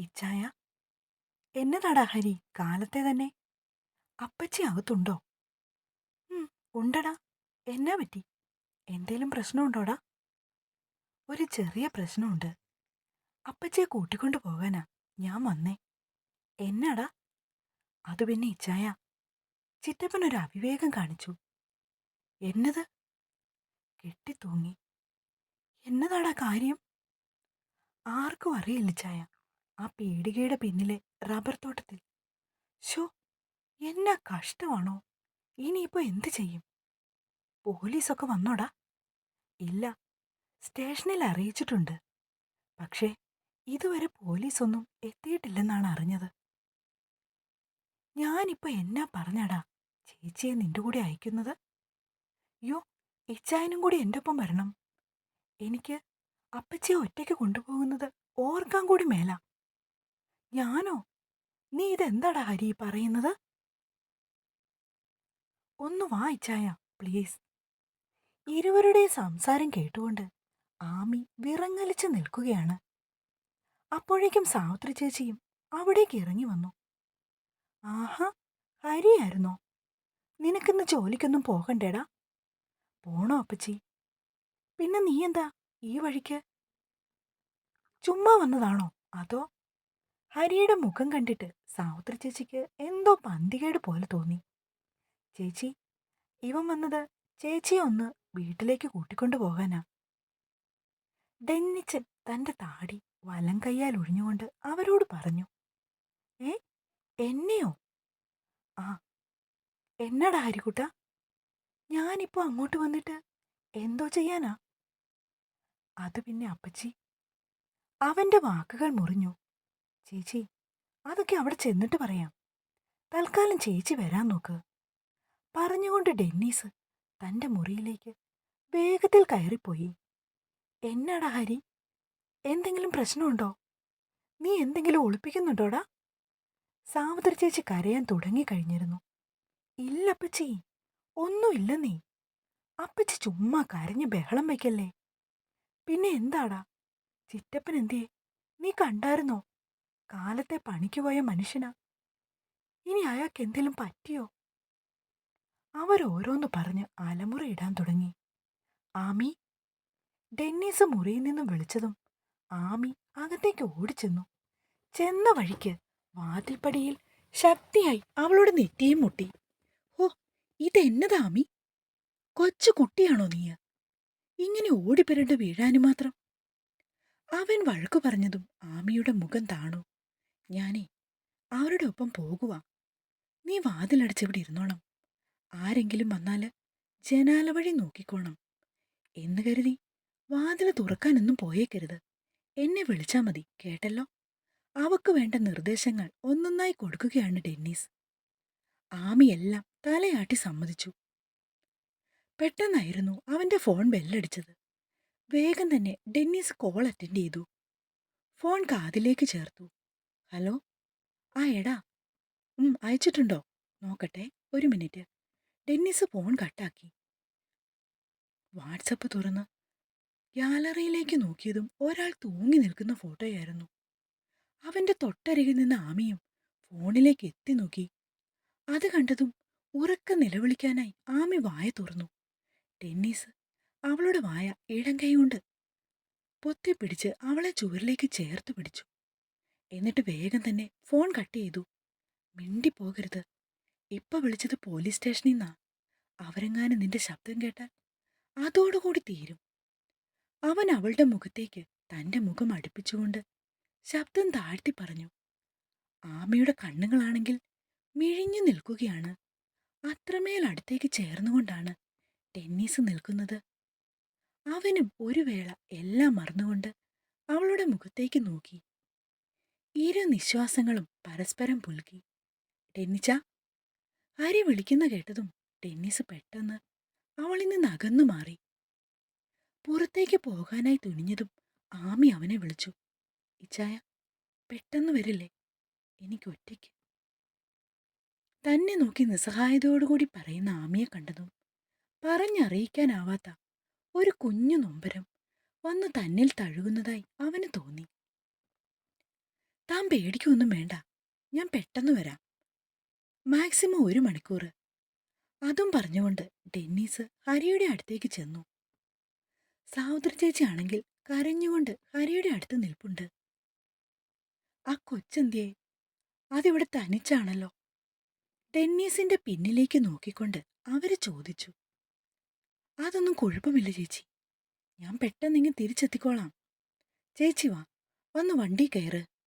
ഇച്ചായ എന്നതാടാ ഹരി? കാലത്തെ തന്നെ. അപ്പച്ചി അകത്തുണ്ടോ? ഉണ്ടടാ. എന്നാ പറ്റി? എന്തേലും പ്രശ്നമുണ്ടോടാ? ഒരു ചെറിയ പ്രശ്നമുണ്ട്. അപ്പച്ചിയെ കൂട്ടിക്കൊണ്ടു പോകാനാ ഞാൻ വന്നേ. എന്നാടാ? അത് പിന്നെ ഇച്ചായ ചിറ്റപ്പൻ ഒരു അവിവേകം കാണിച്ചു. എന്നത്? കെട്ടിത്തൂങ്ങി. എന്നതാടാ കാര്യം? ആർക്കും അറിയില്ല ചായ ആ പീടികയുടെ പിന്നിലെ റബ്ബർ തോട്ടത്തിൽ. ഷോ എന്നാ കഷ്ടമാണോ? ഇനിയിപ്പോ എന്ത് ചെയ്യും? പോലീസൊക്കെ വന്നോടാ. ഇല്ല സ്റ്റേഷനിൽ അറിയിച്ചിട്ടുണ്ട്. പക്ഷേ ഇതുവരെ പോലീസൊന്നും എത്തിയിട്ടില്ലെന്നാണ് അറിഞ്ഞത്. ഞാനിപ്പോ എന്നാ പറഞ്ഞടാ? ചേച്ചിയെ നിന്റെ കൂടെ അയക്കുന്നത്? യോ ഇച്ചായനും കൂടി എന്റെ ഒപ്പം വരണം. എനിക്ക് അപ്പച്ചിയെ ഒറ്റയ്ക്ക് കൊണ്ടുപോകുന്നത് ഓർക്കാൻ കൂടി മേല. ഞാനോ? നീ ഇതെന്താടാ ഹരി പറയുന്നത്? ഒന്ന് വായിച്ചായ പ്ലീസ്. ഇരുവരുടെ സംസാരം കേട്ടുകൊണ്ട് ആമി വിറങ്ങലിച്ച് നിൽക്കുകയാണ്. അപ്പോഴേക്കും സാവിത്രി ചേച്ചിയും അവിടേക്ക് ഇറങ്ങി വന്നു. ആഹാ ഹരിയായിരുന്നോ? നിനക്കിന്ന് ജോലിക്കൊന്നും പോകണ്ടേടാ? പോണോ അപ്പച്ചി? പിന്നെ നീ എന്താ ഈ വഴിക്ക്? ചുമ്മാ വന്നതാണോ? അതോ ഹരിയുടെ മുഖം കണ്ടിട്ട് സാവിത്രി ചേച്ചിക്ക് എന്തോ പന്തികേട് പോലെ തോന്നി. ചേച്ചി ഇവൻ വന്നത് ചേച്ചിയെ ഒന്ന് വീട്ടിലേക്ക് കൂട്ടിക്കൊണ്ടു പോകാനാ. ഡെന്നിച്ചൻ തന്റെ താടി വലം കയ്യാൽ ഒഴിഞ്ഞുകൊണ്ട് അവരോട് പറഞ്ഞു ഏ എന്നെയോ? ആ എന്നടാ ഹരിക്കുട്ട ഞാനിപ്പോ അങ്ങോട്ട് വന്നിട്ട് എന്തോ ചെയ്യാനാ? അത് പിന്നെ അപ്പച്ചി അവന്റെ വാക്കുകൾ മുറിഞ്ഞു. ചേച്ചി അതൊക്കെ അവിടെ ചെന്നിട്ട് പറയാം. തൽക്കാലം ചേച്ചി വരാൻ നോക്ക്. പറഞ്ഞുകൊണ്ട് ഡെന്നീസ് തന്റെ മുറിയിലേക്ക് വേഗത്തിൽ കയറിപ്പോയി. എന്നാടാ ഹരി എന്തെങ്കിലും പ്രശ്നമുണ്ടോ? നീ എന്തെങ്കിലും ഒളിപ്പിക്കുന്നുണ്ടോടാ? സാവിത്രി ചേച്ചി കരയാൻ തുടങ്ങിക്കഴിഞ്ഞിരുന്നു. ഇല്ലപ്പച്ചി ഒന്നുമില്ല നീ. അപ്പച്ചി ചുമ്മാ കരഞ്ഞ് ബഹളം വയ്ക്കല്ലേ പിന്നെ എന്താടാ? ചിറ്റപ്പൻ എന്തേ നീ കണ്ടായിരുന്നോ? കാലത്തെ പണിക്ക് പോയ മനുഷ്യനാ. ഇനി അയാൾക്ക് എന്തെങ്കിലും പറ്റിയോ? അവരോരോന്ന് പറഞ്ഞ് ഇടാൻ തുടങ്ങി. ആമി ഡെന്നീസ് മുറിയിൽ നിന്നും വിളിച്ചതും ആമി അകത്തേക്ക് ഓടിച്ചെന്നു. ചെന്ന വഴിക്ക് വാതിൽപ്പടിയിൽ ശക്തിയായി അവളോട് നെറ്റിയും മുട്ടി. ഓ ഇതെന്നതാമി കൊച്ചു കുട്ടിയാണോ നീ ഇങ്ങനെ ഓടിപ്പെരണ്ട് വീഴാനും മാത്രം. അവൻ വഴക്കു പറഞ്ഞതും ആമിയുടെ മുഖം താണു. ഞാനേ അവരുടെ ഒപ്പം പോകുക നീ വാതിലടച്ചിവിടെ ഇരുന്നോണം ആരെങ്കിലും വന്നാൽ ജനാല വഴി നോക്കിക്കോണം. എന്ന് കരുതി വാതിൽ തുറക്കാനൊന്നും പോയേക്കരുത്. എന്നെ വിളിച്ചാൽ മതി കേട്ടല്ലോ? അവക്ക് വേണ്ട നിർദ്ദേശങ്ങൾ ഒന്നൊന്നായി കൊടുക്കുകയാണ് ഡെന്നീസ്. ആമിയെല്ലാം തലയാട്ടി സമ്മതിച്ചു. പെട്ടെന്നായിരുന്നു അവന്റെ ഫോൺ ബെല്ലടിച്ചത്. വേഗം തന്നെ ഡെന്നീസ് കോൾ അറ്റൻഡ് ചെയ്തു. ഫോൺ കാതിലേക്ക് ചേർത്തു. ഹലോ? ആ എടാ. അയച്ചിട്ടുണ്ടോ? നോക്കട്ടെ ഒരു മിനിറ്റ്. ഡെന്നീസ് ഫോൺ കട്ടാക്കി. വാട്സപ്പ് തുറന്ന്. ഗ്യാലറിയിലേക്ക് നോക്കിയതും ഒരാൾ തൂങ്ങി നിൽക്കുന്ന ഫോട്ടോയായിരുന്നു. അവന്റെ തൊട്ടരികിൽ നിന്ന് ആമിയും ഫോണിലേക്ക് എത്തി നോക്കി. അത് കണ്ടതും ഉറക്ക നിലവിളിക്കാനായി ആമി വായ തുറന്നു. ടെന്നീസ് അവളുടെ വായ ഇടം കൈകൊണ്ട് പൊത്തിപ്പിടിച്ച് അവളെ ചുവരിലേക്ക് ചേർത്ത് പിടിച്ചു. എന്നിട്ട് വേഗം തന്നെ ഫോൺ കട്ട് ചെയ്തു. മിണ്ടിപ്പോകരുത് ഇപ്പൊ വിളിച്ചത് പോലീസ് സ്റ്റേഷനിൽ നിന്നാ. അവരെങ്ങാനും നിന്റെ ശബ്ദം കേട്ടാൽ അതോടുകൂടി തീരും. അവൻ അവളുടെ മുഖത്തേക്ക് തന്റെ മുഖം അടുപ്പിച്ചുകൊണ്ട് ശബ്ദം താഴ്ത്തി പറഞ്ഞു. ആമയുടെ കണ്ണുകളാണെങ്കിൽ മിഴിഞ്ഞു നിൽക്കുകയാണ്. അത്രമേൽ അടുത്തേക്ക് ചേർന്നുകൊണ്ടാണ് ടെന്നീസ് നിൽക്കുന്നത്. അവനും ഒരു വേള എല്ലാം മറന്നുകൊണ്ട് അവളുടെ മുഖത്തേക്ക് നോക്കി. ഇരു നിശ്വാസങ്ങളും പരസ്പരം പുൽകി. ടെന്നിച്ച? ആരെ വിളിക്കുന്ന കേട്ടതും ടെന്നീസ് പെട്ടെന്ന് അവളിൽ നിന്ന് അകന്നു മാറി. പുറത്തേക്ക് പോകാനായി തുനിഞ്ഞതും ആമി അവനെ വിളിച്ചു. ഇച്ചായ പെട്ടെന്ന് വരില്ലേ? എനിക്ക് ഒറ്റയ്ക്ക്. തന്നെ നോക്കി നിസ്സഹായതയോടുകൂടി പറയുന്ന ആമിയെ കണ്ടതും പറഞ്ഞറിയിക്കാനാവാത്ത ഒരു കുഞ്ഞു നൊമ്പരം വന്നു തന്നിൽ തഴുകുന്നതായി അവന് തോന്നി. താൻ പേടിക്കൊന്നും വേണ്ട. ഞാൻ പെട്ടെന്ന് വരാം. മാക്സിമം ഒരു മണിക്കൂർ അതും പറഞ്ഞുകൊണ്ട് ഡെന്നീസ് ഹരിയുടെ അടുത്തേക്ക് ചെന്നു. സാവുദ്ര ചേച്ചി ആണെങ്കിൽ കരഞ്ഞുകൊണ്ട് ഹരിയുടെ അടുത്ത് നിൽപ്പുണ്ട്. ആ കൊച്ചെന്തിയെ? അതിവിടെ തനിച്ചാണല്ലോ. ഡെന്നീസിന്റെ പിന്നിലേക്ക് നോക്കിക്കൊണ്ട് അവർ ചോദിച്ചു. അതൊന്നും കുഴപ്പമില്ല ചേച്ചി. ഞാൻ പെട്ടെന്നിങ്ങ് തിരിച്ചെത്തിക്കോളാം. ചേച്ചി വാ. വന്ന് വണ്ടി കയറ്.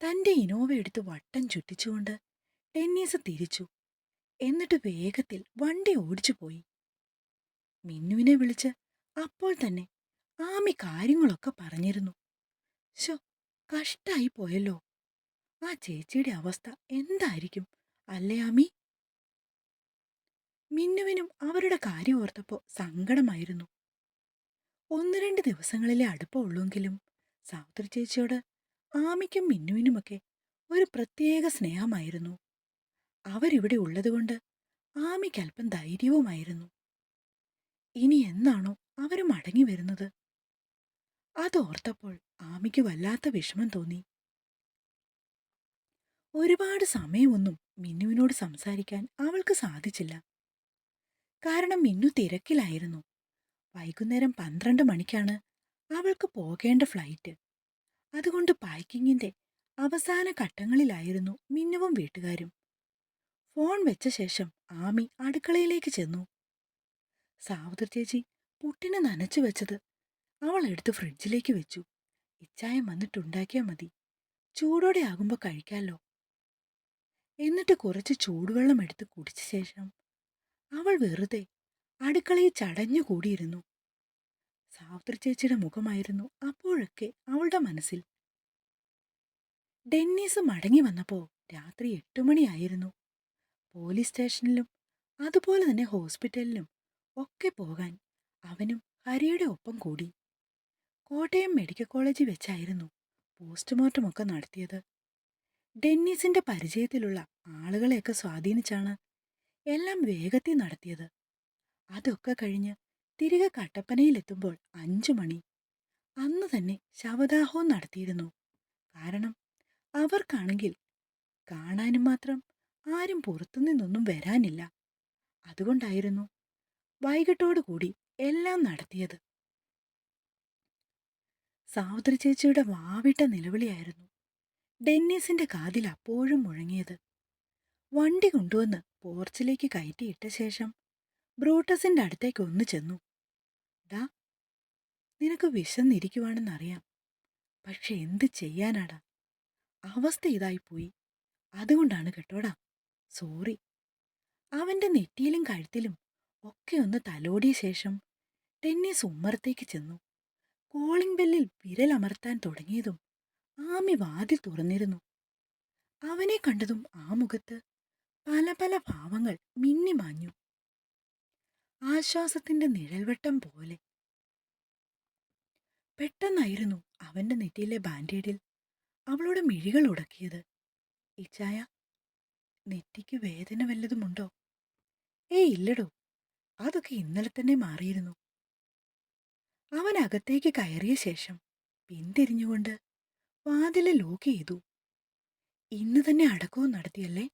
തന്റെ ഇനോവ എടുത്ത് വട്ടം ചുറ്റിച്ചുകൊണ്ട് ടെന്നീസ് തിരിച്ചു. എന്നിട്ട് വേഗത്തിൽ വണ്ടി ഓടിച്ചു പോയി. മിന്നുവിനെ വിളിച്ച് അപ്പോൾ തന്നെ ആമി കാര്യങ്ങളൊക്കെ പറഞ്ഞിരുന്നു. ശോ കഷ്ടായി പോയല്ലോ. ആ ചേച്ചിയുടെ അവസ്ഥ എന്തായിരിക്കും അല്ലേ ആമി? മിന്നുവിനും അവരുടെ കാര്യം ഓർത്തപ്പോ സങ്കടമായിരുന്നു. ഒന്ന് രണ്ട് ദിവസങ്ങളിലെ അടുപ്പമുള്ളെങ്കിലും സാവിത്രി ചേച്ചിയോട് ആമിക്കും മിന്നുവിനുമൊക്കെ ഒരു പ്രത്യേക സ്നേഹമായിരുന്നു. അവരിവിടെ ഉള്ളതുകൊണ്ട് ആമിക്ക് അല്പം ധൈര്യവുമായിരുന്നു. ഇനി എന്നാണോ അവർ മടങ്ങി വരുന്നത്? അതോർത്തപ്പോൾ ആമിക്ക് വല്ലാത്ത വിഷമം തോന്നി. ഒരുപാട് സമയമൊന്നും മിന്നുവിനോട് സംസാരിക്കാൻ അവൾക്ക് സാധിച്ചില്ല. കാരണം മിന്നു തിരക്കിലായിരുന്നു. വൈകുന്നേരം പന്ത്രണ്ട് മണിക്കാണ് അവൾക്ക് പോകേണ്ട ഫ്ലൈറ്റ്. അതുകൊണ്ട് പാക്കിങ്ങിന്റെ അവസാന ഘട്ടങ്ങളിലായിരുന്നു മിന്നുവും വീട്ടുകാരും. ഫോൺ വെച്ച ശേഷം ആമി അടുക്കളയിലേക്ക് ചെന്നു. സാവുദർ ചേച്ചി പുട്ടിനെ നനച്ചു വെച്ചത് അവൾ എടുത്ത് ഫ്രിഡ്ജിലേക്ക് വെച്ചു. ഇച്ചായം വന്നിട്ടുണ്ടാക്കിയാൽ മതി. ചൂടോടെ ആകുമ്പോൾ കഴിക്കാമല്ലോ എന്നിട്ട് കുറച്ച് ചൂടുവെള്ളം എടുത്ത് കുടിച്ച ശേഷം അവൾ വെറുതെ അടുക്കളയിൽ ചടഞ്ഞു കൂടിയിരുന്നു. സാവിത്രി ചേച്ചിയുടെ മുഖമായിരുന്നു അപ്പോഴൊക്കെ അവളുടെ മനസ്സിൽ. ഡെന്നീസ് മടങ്ങി വന്നപ്പോൾ രാത്രി എട്ടു മണിയായിരുന്നു. പോലീസ് സ്റ്റേഷനിലും അതുപോലെ തന്നെ ഹോസ്പിറ്റലിലും ഒക്കെ പോകാൻ അവനും ഹരിയുടെ ഒപ്പം കൂടി. കോട്ടയം മെഡിക്കൽ കോളേജിൽ വെച്ചായിരുന്നു പോസ്റ്റ്മോർട്ടം ഒക്കെ നടത്തിയത്. ഡെന്നീസിന്റെ പരിചയത്തിലുള്ള ആളുകളെയൊക്കെ സ്വാധീനിച്ചാണ് എല്ലാം വേഗത്തിൽ നടത്തിയത്. അതൊക്കെ കഴിഞ്ഞ് തിരികെ കട്ടപ്പനയിലെത്തുമ്പോൾ അഞ്ചു മണി. അന്ന് തന്നെ ശവദാഹവും നടത്തിയിരുന്നു. കാരണം അവർക്കാണെങ്കിൽ കാണാനും മാത്രം ആരും പുറത്തുനിന്നൊന്നും വരാനില്ല. അതുകൊണ്ടായിരുന്നു വൈകിട്ടോടുകൂടി എല്ലാം നടത്തിയത്. സാവിത്രി ചേച്ചിയുടെ വാവിട്ട നിലവിളിയായിരുന്നു ഡെന്നീസിന്റെ കാതിൽ അപ്പോഴും മുഴങ്ങിയത്. വണ്ടി കൊണ്ടുവന്ന് പോർച്ചിലേക്ക് കയറ്റിയിട്ട ശേഷം ബ്രൂട്ടസിന്റെ അടുത്തേക്ക് ഒന്ന് ചെന്നു. ഡാ നിനക്ക് വിശന്നിരിക്കുവാണെന്നറിയാം. പക്ഷെ എന്ത് ചെയ്യാനാടാ? അവസ്ഥ ഇതായിപ്പോയി. അതുകൊണ്ടാണ് കേട്ടോടാ. സോറി. അവന്റെ നെറ്റിയിലും കഴുത്തിലും ഒക്കെ ഒന്ന് തലോടിയ ശേഷം ടെന്നീസ് ഉമ്മറത്തേക്ക് ചെന്നു. കോളിംഗ് ബെല്ലിൽ വിരലമർത്താൻ തുടങ്ങിയതും ആമി വാതിൽ തുറന്നിരുന്നു. അവനെ കണ്ടതും ആ മുഖത്ത് പല പല ഭാവങ്ങൾ മിന്നിമാഞ്ഞു. ആശ്വാസത്തിന്റെ നിഴൽവട്ടം പോലെ. പെട്ടെന്നായിരുന്നു അവന്റെ നെറ്റിയിലെ ബാൻഡേഡിൽ അവളുടെ മിഴികൾ ഉടക്കിയത്. ഇച്ചായ നെറ്റിക്ക് വേദന വല്ലതുമുണ്ടോ ഏ ഇല്ലടോ. അതൊക്കെ ഇന്നലെ തന്നെ മാറിയിരുന്നു. അവൻ അകത്തേക്ക് കയറിയ ശേഷം പിന്തിരിഞ്ഞുകൊണ്ട് വാതിൽ ലോക്ക് ചെയ്തു. ഇന്ന് തന്നെ അടക്കവും നടത്തിയല്ലേ?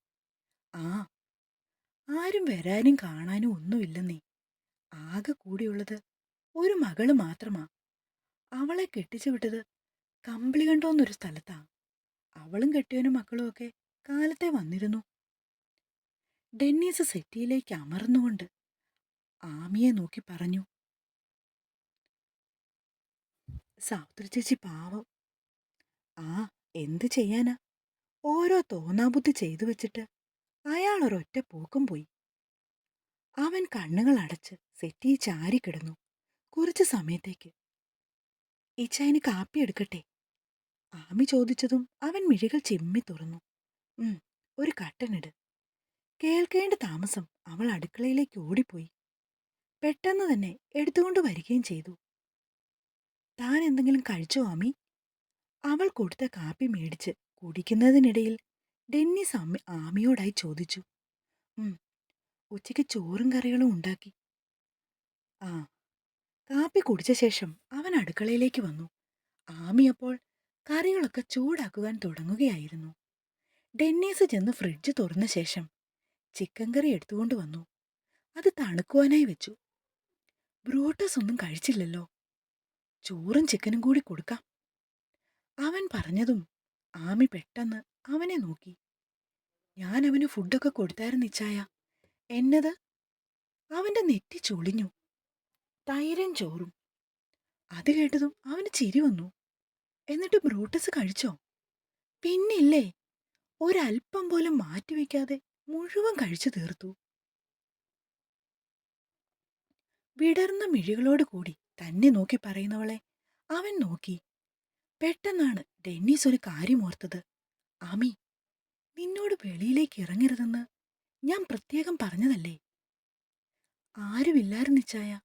ആ. ആരും വരാനും കാണാനും ഒന്നുമില്ലെന്നേ. ആകെ കൂടിയുള്ളത് ഒരു മകൾ മാത്രമാ. അവളെ കെട്ടിച്ചു വിട്ടത് കമ്പിളി കണ്ടോന്നൊരു സ്ഥലത്താ. അവളും കെട്ടിയവനും മക്കളും ഒക്കെ കാലത്തെ വന്നിരുന്നു. ഡെന്നീസ് സെറ്റിയിലേക്ക് അമർന്നുകൊണ്ട് ആമിയെ നോക്കി പറഞ്ഞു. സാവിത്രി ചേച്ചി പാവം. ആ എന്ത് ചെയ്യാനാ? ഓരോ തോന്നാബുദ്ധി ചെയ്തു വെച്ചിട്ട് അയാൾ ഒരൊറ്റ പോക്കും പോയി. അവൻ കണ്ണുകൾ അടച്ച് സെറ്റി ചാരി കിടന്നു. കുറച്ച് സമയത്തേക്ക് ഇച്ചായന് കാപ്പി എടുക്കട്ടെ? ആമി ചോദിച്ചതും അവൻ മിഴികൾ ചിമ്മി തുറന്നു. ഒരു കട്ടനിട് കേൾക്കേണ്ട താമസം അവൾ അടുക്കളയിലേക്ക് ഓടിപ്പോയി. പെട്ടെന്ന് തന്നെ എടുത്തുകൊണ്ട് വരികയും ചെയ്തു. താൻ എന്തെങ്കിലും കഴിച്ചോ ആമി? അവൾ കൊടുത്ത കാപ്പി മേടിച്ച് കുടിക്കുന്നതിനിടയിൽ ഡെന്നിസ് ആമിയോടായി ചോദിച്ചു. ഉച്ചയ്ക്ക് ചോറും കറികളും ഉണ്ടാക്കി. ആ കാപ്പി കുടിച്ച ശേഷം അവൻ അടുക്കളയിലേക്ക് വന്നു. ആമി അപ്പോൾ കറികളൊക്കെ ചൂടാക്കുവാൻ തുടങ്ങുകയായിരുന്നു. ഡെന്നീസ് ചെന്ന് ഫ്രിഡ്ജ് തുറന്ന ശേഷം ചിക്കൻ കറി എടുത്തുകൊണ്ട് വന്നു. അത് തണുക്കുവാനായി വെച്ചു. ബ്രൂട്ടസ് ഒന്നും കഴിച്ചില്ലല്ലോ. ചോറും ചിക്കനും കൂടി കൊടുക്കാം. അവൻ പറഞ്ഞതും ആമി പെട്ടെന്ന് അവനെ നോക്കി. ഞാൻ അവന് ഫുഡൊക്കെ കൊടുത്തായിരുന്നു ഇച്ചായ. എന്നത്? അവന്റെ നെറ്റി ചൊളിഞ്ഞു. തൈരും ചോറും. അത് കേട്ടതും അവന് ചിരി വന്നു. എന്നിട്ട് ബ്രൂട്ടസ് കഴിച്ചോ? പിന്നില്ലേ? ഒരൽപ്പം പോലും മാറ്റിവെക്കാതെ മുഴുവൻ കഴിച്ചു തീർത്തു. വിടർന്ന മിഴികളോട് കൂടി തന്നെ നോക്കി പറയുന്നവളെ അവൻ നോക്കി. പെട്ടെന്നാണ് ഡെന്നീസ് ഒരു കാര്യം ഓർത്തത്. ആമി നിന്നോട് വെളിയിലേക്ക് ഇറങ്ങരുതെന്ന് ഞാൻ പ്രത്യേകം പറഞ്ഞതല്ലേ? ആരുമില്ലായിരുന്നു ചായ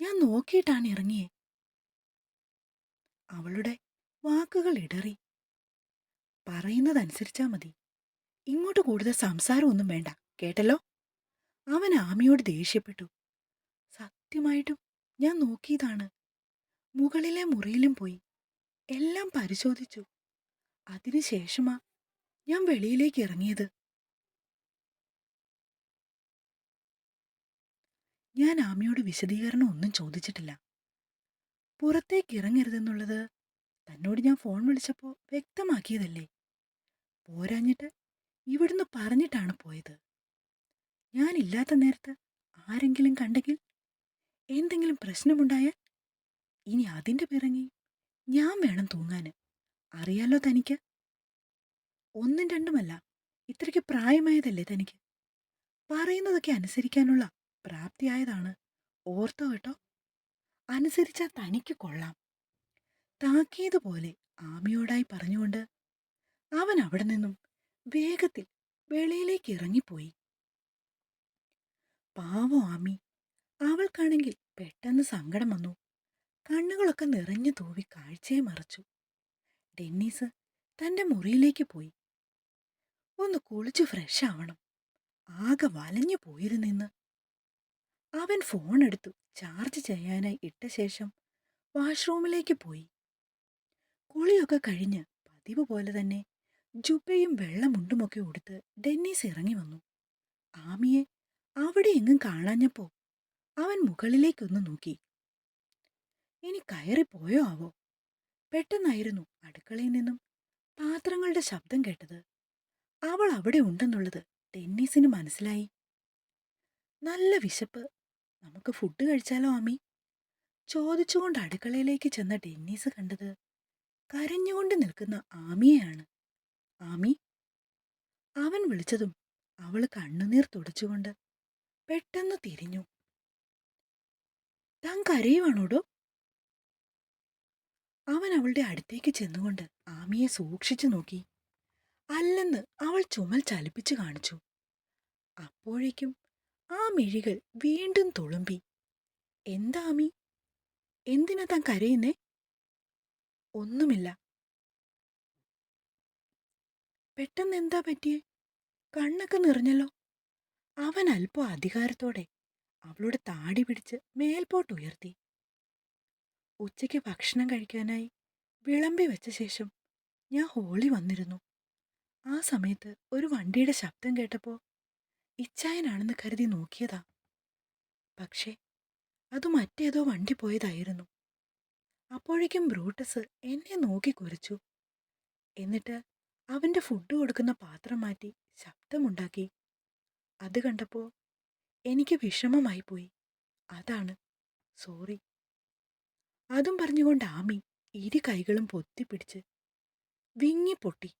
ഞാൻ നോക്കിയിട്ടാണ് ഇറങ്ങിയേ. അവളുടെ വാക്കുകൾ ഇടറി. പറയുന്നതനുസരിച്ചാ മതി. ഇങ്ങോട്ട് കൂടുതൽ സംസാരമൊന്നും വേണ്ട കേട്ടല്ലോ? അവൻ ആമിയോട് ദേഷ്യപ്പെട്ടു. സത്യമായിട്ടും ഞാൻ നോക്കിയതാണ്. മുകളിലെ മുറിയിലും പോയി. എല്ലാം പരിശോധിച്ചു. അതിനുശേഷമാ ഞാൻ വെളിയിലേക്ക് ഇറങ്ങിയത്. ഞാൻ ആമിയോട് വിശദീകരണം ഒന്നും ചോദിച്ചിട്ടില്ല. പുറത്തേക്ക് ഇറങ്ങരുതെന്നുള്ളത് തന്നോട് ഞാൻ ഫോൺ വിളിച്ചപ്പോൾ വ്യക്തമാക്കിയതല്ലേ? പോരാഞ്ഞിട്ട് ഇവിടുന്ന് പറഞ്ഞിട്ടാണ് പോയത്. ഞാനില്ലാത്ത നേരത്ത് ആരെങ്കിലും കണ്ടെങ്കിൽ എന്തെങ്കിലും പ്രശ്നമുണ്ടായാൽ ഇനി അതിന്റെ പിറങ്ങി ഞാൻ വേണം തൂങ്ങാന്. അറിയാലോ തനിക്ക്? ഒന്നും രണ്ടുമല്ല ഇത്രയ്ക്ക് പ്രായമായതല്ലേ തനിക്ക്? പറയുന്നതൊക്കെ അനുസരിക്കാനുള്ള പ്രാപ്തിയായതാണ്. ഓർത്തോ കേട്ടോ. അനുസരിച്ചാൽ തനിക്ക് കൊള്ളാം. താക്കിയതുപോലെ ആമിയോടായി പറഞ്ഞുകൊണ്ട് അവൻ അവിടെ നിന്നും വേഗത്തിൽ വെളിയിലേക്ക് ഇറങ്ങിപ്പോയി. പാവോ ആമി അവൾക്കാണെങ്കിൽ പെട്ടെന്ന് സങ്കടം വന്നു. കണ്ണുകളൊക്കെ നിറഞ്ഞു തൂവി കാഴ്ചയെ മറച്ചു. ഡെന്നീസ് തന്റെ മുറിയിലേക്ക് പോയി. ഒന്ന് കുളിച്ചു ഫ്രഷ് ആവണം. ആകെ വലഞ്ഞു പോയിരുന്നെന്ന് അവൻ ഫോൺ എടുത്തു ചാർജ് ചെയ്യാനായി ഇട്ട ശേഷം വാഷ്റൂമിലേക്ക് പോയി. കുളിയൊക്കെ കഴിഞ്ഞ് പതിവ് പോലെ തന്നെ ജുബയും വെള്ളമുണ്ടുമൊക്കെ ഉടുത്ത് ഡെന്നീസ് ഇറങ്ങി വന്നു. ആമിയെ അവിടെ എങ്ങും കാണാഞ്ഞപ്പോ അവൻ മുകളിലേക്കൊന്ന് നോക്കി. ഇനി കയറിപ്പോയോ ആവോ? പെട്ടെന്നായിരുന്നു അടുക്കളയിൽ നിന്നും പാത്രങ്ങളുടെ ശബ്ദം കേട്ടത്. അവൾ അവിടെ ഉണ്ടെന്നുള്ളത് ടെന്നീസിന് മനസ്സിലായി. നല്ല വിശപ്പ് നമുക്ക് ഫുഡ് കഴിച്ചാലോ അമ്മി? ചോദിച്ചുകൊണ്ട് അടുക്കളയിലേക്ക് ചെന്ന ഡെന്നീസ് കണ്ടത് കരഞ്ഞുകൊണ്ട് നിൽക്കുന്ന ആമിയെയാണ്. ആമി അവൻ വിളിച്ചതും അവൾ കണ്ണുനീർ തുടച്ചുകൊണ്ട് പെട്ടെന്ന് തിരിഞ്ഞു. താൻ കരയുവാണോടോ? അവൻ അവളുടെ അടുത്തേക്ക് ചെന്നുകൊണ്ട് ആമിയെ സൂക്ഷിച്ചു നോക്കി. അല്ലെന്ന് അവൾ ചുമൽ ചലിപ്പിച്ചു കാണിച്ചു. അപ്പോഴേക്കും ആ മിഴികൾ വീണ്ടും തുളുമ്പി. എന്താ ആമി എന്തിനാ താൻ കരയുന്നേ? ഒന്നുമില്ല. പെട്ടെന്ന് എന്താ പറ്റിയേ? കണ്ണൊക്കെ നിറഞ്ഞല്ലോ. അവൻ അല്പം അധികാരത്തോടെ അവളുടെ താടി പിടിച്ച് മേൽപോട്ട് ഉയർത്തി. ഉച്ചയ്ക്ക് ഭക്ഷണം കഴിക്കാനായി വിളമ്പി വെച്ച ശേഷം ഞാൻ ഹോളി വന്നിരുന്നു. ആ സമയത്ത് ഒരു വണ്ടിയുടെ ശബ്ദം കേട്ടപ്പോൾ ഇച്ചായനാണെന്ന് കരുതി നോക്കിയതാ. പക്ഷേ അത് മറ്റേതോ വണ്ടി പോയതായിരുന്നു. അപ്പോഴേക്കും ബ്രൂട്ടസ് എന്നെ നോക്കി കുറിച്ചു എന്നിട്ട് അവന്റെ ഫുഡ് കൊടുക്കുന്ന പാത്രം മാറ്റി ശബ്ദമുണ്ടാക്കി. അത് കണ്ടപ്പോൾ എനിക്ക് വിഷമമായി പോയി. അതാണ്. സോറി. അതും പറഞ്ഞുകൊണ്ട് ആമി ഇരു കൈകളും പൊത്തിപ്പിടിച്ച് വിങ്ങിപ്പൊട്ടി.